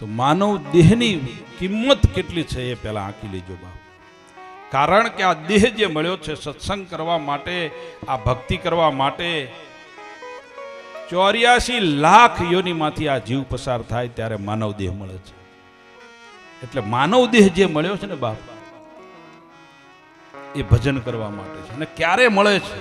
તો માનવ દેહની કિંમત કેટલી છે એ પહેલાં આંકી લેજો બાપ. કારણ કે આ દેહ જે મળ્યો છે સત્સંગ કરવા માટે, આ ભક્તિ કરવા માટે, ચોર્યાસી લાખ યોનીમાંથી આ જીવ પસાર થાય ત્યારે માનવ દેહ મળે છે. એટલે માનવ દેહ જે મળ્યો છે ને બાપ, એ ભજન કરવા માટે છે. અને ક્યારે મળે છે?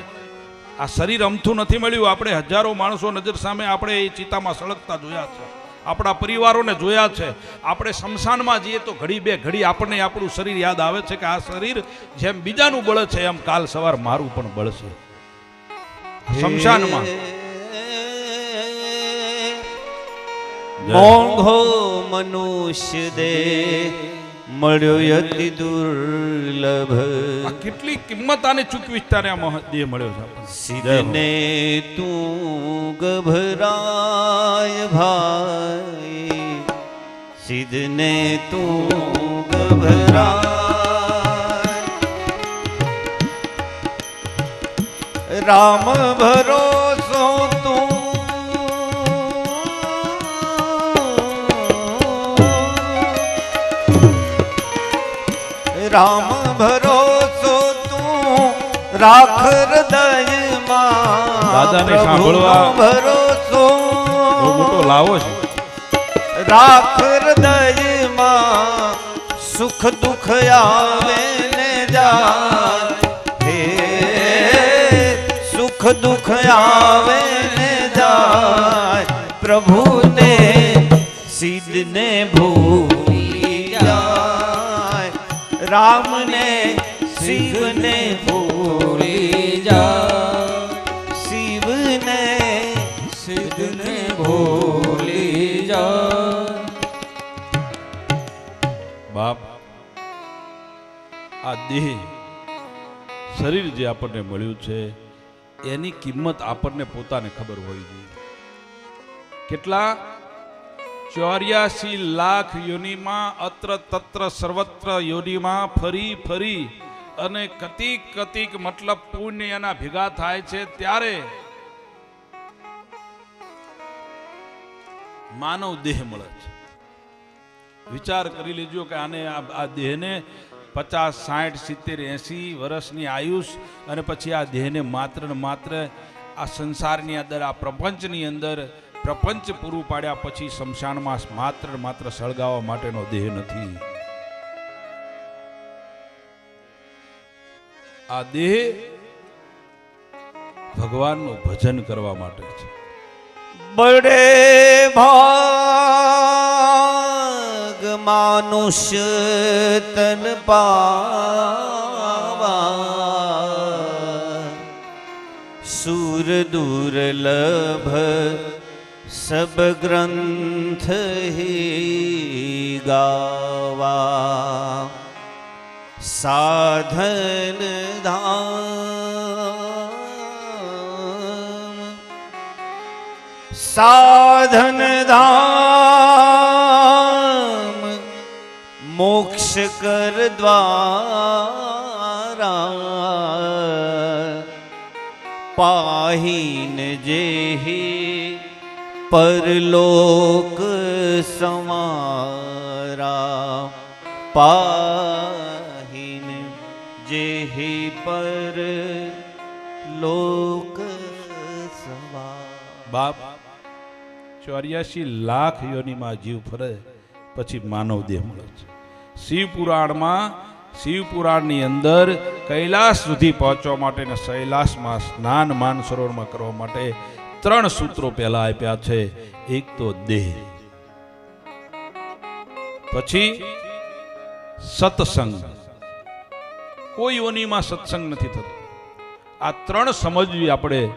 આ શરીર અમથું નથી મળ્યું. આપણે હજારો માણસો નજર સામે આપણે એ ચિતામાં સળગતા જોયા છે. આપણા પરિવારોને જોયા છે. આપણે શમશાનમાં જઈએ તો ઘડી બે ઘડી આપણને આપણું શરીર યાદ આવે છે કે આ શરીર જેમ બીજાનું બળે છે એમ કાલ સવાર મારું પણ બળશે. શમશાનમાં. મોંઘો મનુષ્ય દે મળ્યો યતિ દુર્લભ. કેટલી કિંમત આને ચૂકવી તારે આ દેહ મળ્યો છે સિદ્ધને તું ગભરાય ભાઈ. સિદ્ધને તું ગભરાય. રામ ભરોસો રામ ભરોસો તું રાખ હૃદયમાં. દાદાને સાંભળવા- ભરોસો. મોટો લાવો છે. રાખ હૃદયમાં સુખ દુખ આવે ને જાય. હે સુખ દુખ આવે ને જાય. પ્રભુને સિદ્ધને ભૂલી જાય રામને જા ભૂલી ને શિવ સિદ્ધને ભૂલી જા. બાપ, આ દેહ શરીર જે આપણને મળ્યું છે, એની કિંમત આપણને પોતાને ખબર હોવી જોઈએ. કેટલા ચોર્યાસી લાખ યોનિમાં અત્ર તત્ર સર્વત્ર યોનિમાં ફરી ફરી અને કતિક કતિક મતલબ પુણ્ય એના ભેગા થાય છે ત્યારે માનવ દેહ મળે છે. વિચાર કરી લેજો કે આને આ આ દેહને પચાસ, સાઠ, સિત્તેર, એંસી વર્ષની આયુષ અને પછી આ દેહને માત્ર ને માત્ર આ સંસારની અંદર, આ પ્રપંચની અંદર પ્રપંચ પૂરું પાડ્યા પછી શમશાનમાં માત્ર માત્ર સળગાવવા માટેનો દેહ નથી. આ દેહ ભગવાનનું ભજન કરવા માટે છે. બડે ભાગ માનુષ્ય તન પાવા. સુર દુર્લભ સબ ગ્રંથ ही ગાવા સાધન ધામ સાધન ધામ મોક્ષ કર દ્વારા પાહીન જેહી પરલોક સમારા પાહીન જેહી પર લોક બાપ, ચોર્યાસી લાખ યોનિમાં જીવ ફરે, પછી માનવ દેહ મળે છે. શિવ પુરાણમાં શિવ પુરાણની અંદર કૈલાસ સુધી પહોંચવા માટે ને શૈલાસમાં સ્નાન માનસરોવરમાં કરવા માટે ત્રણ સૂત્રો પહેલા આપ્યા છે. એક તો દેહ. પછી સત્સંગ. કોઈ ઓનીમાં સત્સંગ નથી થતો. આ ત્રણ સમજવી આપણે.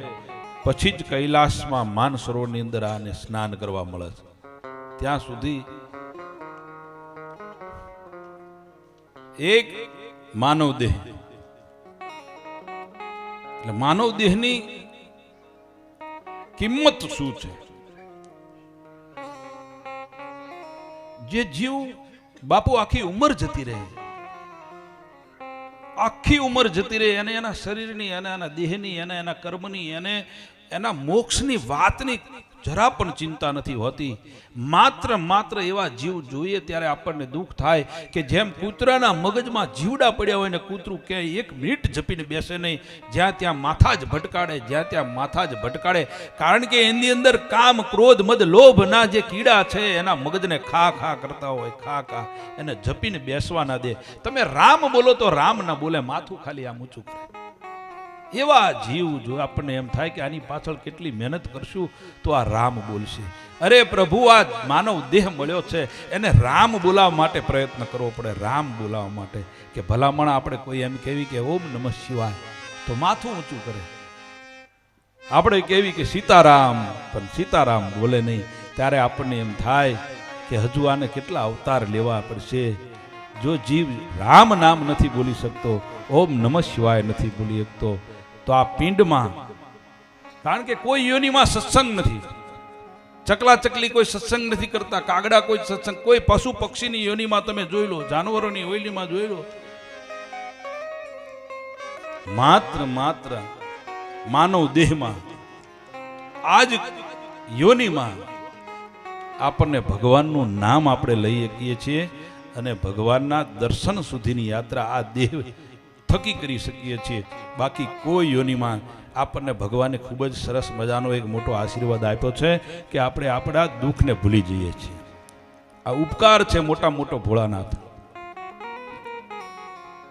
પછી જ કૈલાસમાં માનસરોવરની અંદર આને સ્નાન કરવા મળે છે. ત્યાં સુધી એક માનવ દેહ. એટલે માનવ દેહની કિંમત શું છે? જે જીવ બાપુ આખી ઉંમર જતી રહે આખી ઉંમર જતી રહે અને એના શરીરની અને એના દેહની અને એના કર્મની અને એના મોક્ષની વાતની જરા પણ ચિંતા નથી હોતી. માત્ર માત્ર એવા જીવ જોઈએ ત્યારે આપણને દુઃખ થાય કે જેમ કૂતરાના મગજમાં જીવડા પડ્યા હોય ને કૂતરું ક્યાંય એક મિનિટ જપીને બેસે નહીં. જ્યાં ત્યાં માથા જ ભટકાડે, જ્યાં ત્યાં માથા જ ભટકાડે. કારણ કે એની અંદર કામ, ક્રોધ, મદ લોભના જે કીડા છે એના મગજને ખા ખા કરતા હોય, ખા ખા એને જપીને બેસવા ના દે. તમે રામ બોલો તો રામ ના બોલે, માથું ખાલી આમ ઊંચું કરે. એવા જીવ જો આપણને એમ થાય કે આની પાછળ કેટલી મહેનત કરશું, તો આ રામ બોલશે. અરે પ્રભુ, આ માનવ દેહ મળ્યો છે, એને રામ બોલાવવા માટે પ્રયત્ન કરવો પડે, રામ બોલાવવા માટે. કે ભલામણ આપણે કોઈ એમ કહેવી કે ઓમ નમઃ શિવાય, તો માથું ઊંચું કરે. આપણે કેવી કે સીતારામ, પણ સીતારામ બોલે નહીં. ત્યારે આપણને એમ થાય કે હજુ આને કેટલા અવતાર લેવા પડશે. જો જીવ રામ નામ નથી બોલી શકતો, ઓમ નમઃ શિવાય નથી બોલી શકતો તો આ પિંડમાં, કારણ કે કોઈ યોનિમાં સત્સંગ નથી. ચકલા ચકલી કોઈ સત્સંગ નથી કરતા, કાગડા કોઈ સત્સંગ, કોઈ પશુ પક્ષીની યોનિમાં તમે જોઈ લો, જાનવરોની ઓયલીમાં જોઈ લો. માત્ર માત્ર માનવ દેહમાં, આજ યોનિમાં આપણને ભગવાનનું નામ આપણે લઈ શકીએ છીએ અને ભગવાનના દર્શન સુધીની યાત્રા આ દેહ થકી કરી શકીએ છીએ. બાકી કોઈ યોનિમાં આપણને ભગવાને ખૂબ જ સરસ મજાનો એક મોટો આશીર્વાદ આપ્યો છે કે આપણે આપણા દુઃખને ભૂલી જઈએ છીએ. આ ઉપકાર છે મોટા મોટો ભોળાનાથ.